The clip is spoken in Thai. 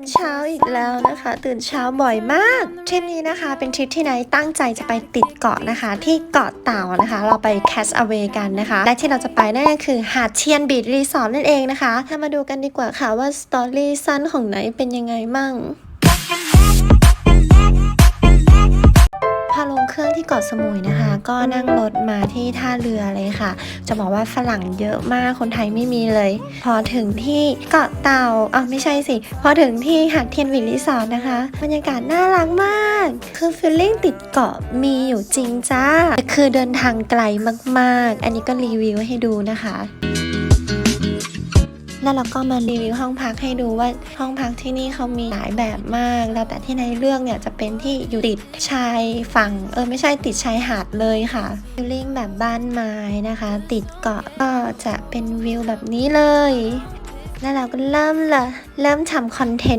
นเช้าอีกแล้วนะคะ ตื่นเช้าบ่อยมากทริปนี้นะคะ เป็นทริปที่ไนตั้งใจจะไปติดเกาะนะคะ ที่เกาะเต่านะคะ เราไปแคสอเวกันนะคะ และที่เราจะไปนั่นก็คือหาดเชียนบีดรีสอร์ทนั่นเองนะคะถ้ามาดูกันดีกว่าค่ะว่าสตอรี่สั้นของไนเป็นยังไงมั่ง ที่เกาะสมุยนะคะ ก็นั่งรถมาที่ท่าเรือเลยค่ะ จะบอกว่าฝรั่งเยอะมากคนไทยไม่มีเลย พอถึงที่เกาะเต่าอ๋อไม่ใช่สิ พอถึงที่หาดเทียนวิลรีสอร์ทนะคะบรรยากาศน่ารักมาก คือฟิลลิ่งติดเกาะมีอยู่จริงจ้าคือเดินทางไกลมากๆ อันนี้ก็รีวิวให้ดูนะคะ แล้วเราก็มารีวิวห้องพักให้ดูว่าห้องพักที่นี่เขามีหลายแบบมาก แล้วแต่ที่ในเรื่องเนี่ยจะเป็นที่อยู่ติดชายฝั่ง เออไม่ใช่ติดชายหาดเลยค่ะฟิลลิ่งแบบบ้านไม้นะคะ ติดเกาะก็จะเป็นวิวแบบนี้เลย แล้วเราก็เริ่มละเริ่มทำคอนเทนต์